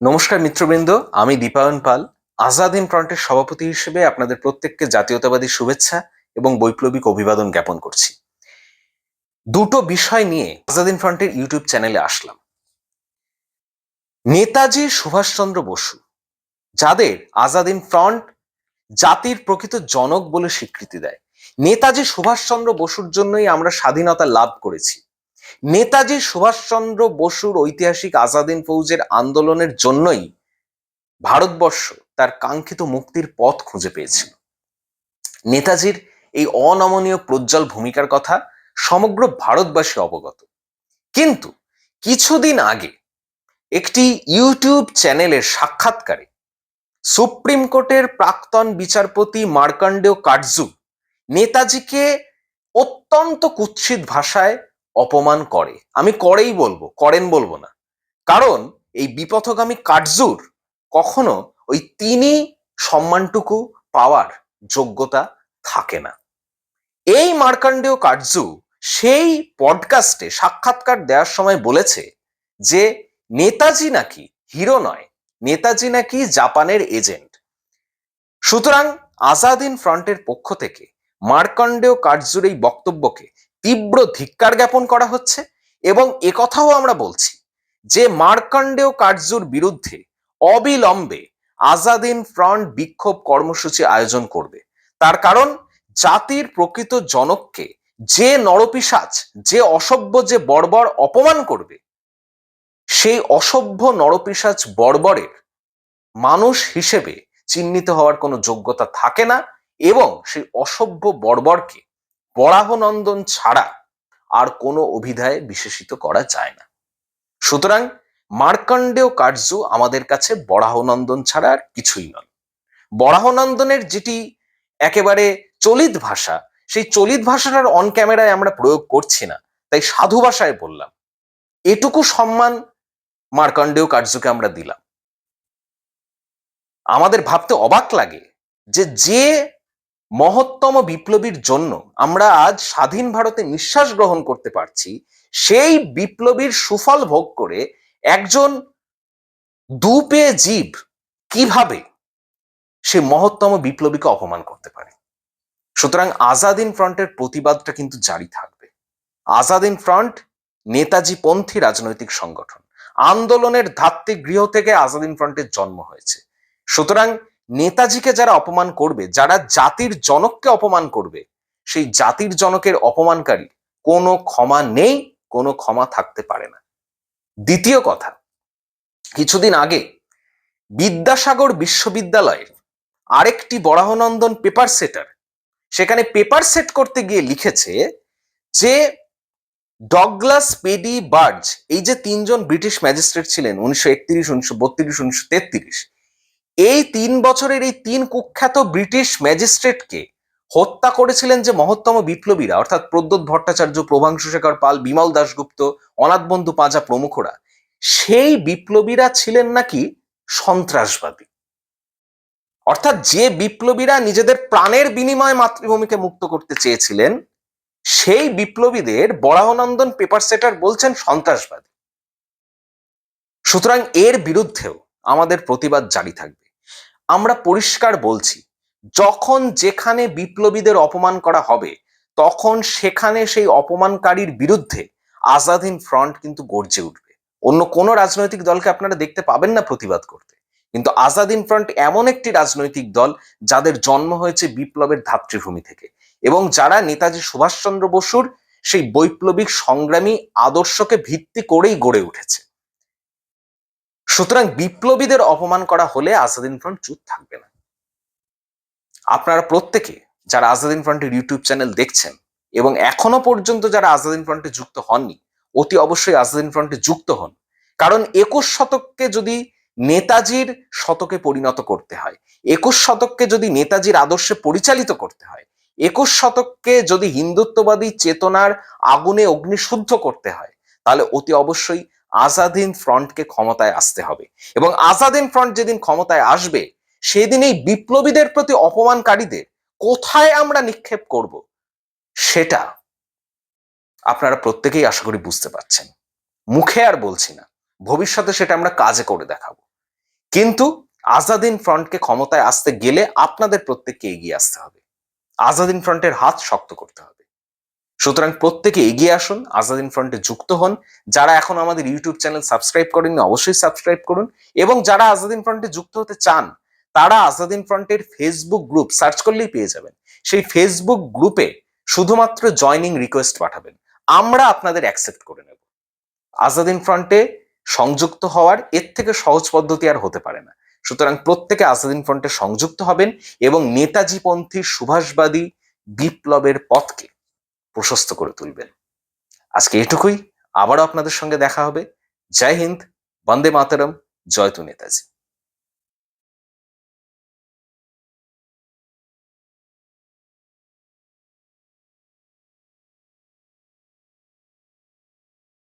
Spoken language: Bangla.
নমস্কার মিত্রবৃন্দ, আমি দীপায়ন পাল আজাদিন ফ্রন্টের সভাপতি হিসেবে আপনাদের প্রত্যেককে জাতীয়তাবাদী শুভেচ্ছা এবং বৈপ্লবিক অভিবাদন জ্ঞাপন করছি। দুটো বিষয় নিয়ে আজাদিন ফ্রন্টের ইউটিউব চ্যানেলে আসলাম। নেতাজি সুভাষচন্দ্র বসু, যাদের আজাদিন ফ্রন্ট জাতির প্রকৃত জনক বলে স্বীকৃতি দেয়, নেতাজি সুভাষচন্দ্র বসুর জন্যই আমরা স্বাধীনতা লাভ করেছি। নেতাজি সুভাষচন্দ্র বসুর ঐতিহাসিক আজাদিন ফৌজের আন্দোলনের জন্যই ভারতবর্ষ তার কাঙ্ক্ষিত মুক্তির পথ খুঁজে পেয়েছিল। নেতাজির এই অনমনীয় প্রজ্জ্বল ভূমিকার কথা সমগ্র ভারতবাসী অবগত। কিন্তু কিছুদিন আগে একটি ইউটিউব চ্যানেলের সাক্ষাৎকারে সুপ্রিম কোর্টের প্রাক্তন বিচারপতি মার্কান্ডেয় কাটজু নেতাজিকে অত্যন্ত কুৎসিত ভাষায় অপমান করে। আমি করেই বলব, করেন বলব না। কারণ এই বিপথগামী কাটজুর কখনো ওই তিনি সম্মানটুকু পাওয়ার যোগ্যতা থাকে না। এই মার্কান্ডেয় কাটজু সেই পডকাস্টে সাক্ষাৎকার দেওয়ার সময় বলেছে যে, নেতাজি নাকি হিরো নয়, নেতাজি নাকি জাপানের এজেন্ট। সুতরাং আজাদিন ফ্রন্টের পক্ষ থেকে মার্কণ্ডেয় কার্যুর এই বক্তব্যকে তীব্র ধিক্কার জ্ঞাপন করা হচ্ছে এবং একথাও আমরা বলছি যে মার্কণ্ডেয় কার্যুর বিরুদ্ধে অবিলম্বে আজাদিন ফ্রন্ট বিক্ষোভ কর্মসূচি আয়োজন করবে। তার কারণ, জাতির প্রকৃত জনককে যে নরপিসাচ যে অসভ্য যে বর্বর অপমান করবে, সেই অসভ্য নরপিসাচ বর্বরের মানুষ হিসেবে চিহ্নিত হওয়ার কোনো যোগ্যতা থাকে না এবং সেই অসভ্য বর্বরকে বরাহনন্দন ছাড়া আর কোনো অভিধায় বিশেষিত করা যায় না। সুতরাং মার্কণ্ডেয় কার্য আমাদের কাছে বরাহনন্দন ছাড়া আর কিছুই নয়। বরাহনন্দনের যেটি একেবারে চলিত ভাষা, সেই চলিত ভাষাটার অন ক্যামেরায় আমরা প্রয়োগ করছি না, তাই সাধু ভাষায় বললাম। এটুকু সম্মান মার্কণ্ডেয় কার্যকে আমরা দিলাম। আমাদের ভাবতে অবাক লাগে যে যে মহত্তম বিপ্লবীর জন্য আমরা আজ স্বাধীন ভারতে নিঃশ্বাস গ্রহণ করতে পারছি, সেই বিপ্লবীর সুফল ভোগ করে একজন দুপে জীব কীভাবে সে মহত্তম বিপ্লবীকে অপমান করতে পারে? সুতরাং আজাদিন ফ্রন্টের প্রতিবাদটা কিন্তু জারি থাকবে। আজাদিন ফ্রন্ট নেতাজি পন্থী রাজনৈতিক সংগঠন। আন্দোলনের ধাত্রী গৃহ থেকে আজাদিন ফ্রন্টের জন্ম হয়েছে। সুতরাং নেতাজিকে যারা অপমান করবে, যারা জাতির জনককে অপমান করবে, সেই জাতির জনকের অপমানকারী কোনো ক্ষমা নেই, কোনো ক্ষমা থাকতে পারে না। দ্বিতীয় কথা, কিছুদিন আগে বিদ্যাসাগর বিশ্ববিদ্যালয়ের আরেকটি বরাহনন্দন পেপার সেটার সেখানে পেপার সেট করতে গিয়ে লিখেছে যে, ডগলাস পেডি বার্জ, এই যে তিনজন ব্রিটিশ ম্যাজিস্ট্রেট ছিলেন, উনিশশো একত্রিশ, উনিশশো বত্রিশ, উনিশশো তেত্রিশ এই তিন বছরের এই তিন কুখ্যাত ব্রিটিশ ম্যাজিস্ট্রেটকে হত্যা করেছিলেন যে মহত্তম বিপ্লবীরা, অর্থাৎ প্রদ্যোৎ ভট্টাচার্য, প্রভাংশু শেখর পাল, বিমল দাশগুপ্ত অনাথবন্ধু পাঁজা প্রমুখরা, সেই বিপ্লবীরা ছিলেন নাকি সন্ত্রাসবাদী। অর্থাৎ যে বিপ্লবীরা নিজেদের প্রাণের বিনিময়ে মাতৃভূমিকে মুক্ত করতে চেয়েছিলেন, সেই বিপ্লবীদের বরাহনন্দন পেপার সেটার বলছেন সন্ত্রাসবাদী। সুতরাং এর বিরুদ্ধেও আমাদের প্রতিবাদ জারি থাকবে। আমরা পরিষ্কার বলছি, যখন যেখানে বিপ্লবীদের অপমান করা হবে, তখন সেখানে সেই অপমানকারীর বিরুদ্ধে আজাদিন ফ্রন্ট কিন্তু গর্জে উঠবে। অন্য কোনো রাজনৈতিক দলকে আপনারা দেখতে পাবেন না প্রতিবাদ করতে। কিন্তু আজাদিন ফ্রন্ট এমন একটি রাজনৈতিক দল যাদের জন্ম হয়েছে বিপ্লবের ধাত্রীভূমি থেকে এবং যারা নেতাজি সুভাষচন্দ্র বসুর সেই বৈপ্লবিক সংগ্রামী আদর্শকে ভিত্তি করেই গড়ে উঠেছে। সুতরাং বিপ্লবীদের অপমান করা হলে আজাদিন ফ্রন্ট চুপ থাকবে না। আপনারা প্রত্যেকে যারা আজাদিন ফ্রন্টের ইউটিউব চ্যানেল দেখছেন এবং এখনও পর্যন্ত যারা আজাদিন ফ্রন্টে যুক্ত হননি, অতি অবশ্যই আজাদিন ফ্রন্টে যুক্ত হন। কারণ একুশ শতককে যদি নেতাজির শতকে পরিণত করতে হয়, একুশ শতককে যদি নেতাজির আদর্শে পরিচালিত করতে হয়, একুশ শতককে যদি হিন্দুত্ববাদী চেতনার আগুনে অগ্নিশুদ্ধ করতে হয়, তাহলে অতি অবশ্যই আজাদিন ফ্রন্টকে ক্ষমতায় আসতে হবে। এবং আজাদিন ফ্রন্ট যেদিন ক্ষমতায় আসবে, সেদিন এই বিপ্লবীদের প্রতি অপমানকারীদের কোথায় আমরা নিক্ষেপ করব, সেটা আপনারা প্রত্যেকেই আশা করি বুঝতে পারছেন। মুখে আর বলছি না, ভবিষ্যতে সেটা আমরা কাজে করে দেখাবো। কিন্তু আজাদিন ফ্রন্টকে ক্ষমতায় আসতে গেলে আপনাদের প্রত্যেককে এগিয়ে আসতে হবে। আজাদিন ফ্রন্টের হাত শক্ত করতে হবে। সুতরাং প্রত্যেকে এগিয়ে আসুন আজাদিন ফ্রন্টে যুক্ত হন। যারা এখন আমাদের ইউটিউব চ্যানেল সাবস্ক্রাইব করেননি, অবশ্যই সাবস্ক্রাইব করুন। এবং যারা আজাদিন ফ্রন্টে যুক্ত হতে চান, তারা আজাদিন ফ্রন্টের ফেসবুক গ্রুপ সার্চ করলেই পেয়ে যাবেন। সেই ফেসবুক গ্রুপে শুধুমাত্র জয়নিং রিকোয়েস্ট পাঠাবেন। আমরা আপনাদের অ্যাকসেপ্ট করে নেব। আজাদিন ফ্রন্টে সংযুক্ত হওয়ার এর থেকে সহজ পদ্ধতি আর হতে পারে না। সুতরাং প্রত্যেকে আজাদিন ফ্রন্টে সংযুক্ত হবেন এবং নেতাজিপন্থী সুভাষবাদী বিপ্লবের পথকে প্রশস্ত করে তুলবেন। আজকে এটুকুই। আবারও আপনাদের সঙ্গে দেখা হবে। জয় হিন্দ। বন্দে মাতরম। জয় তু নেতাজি।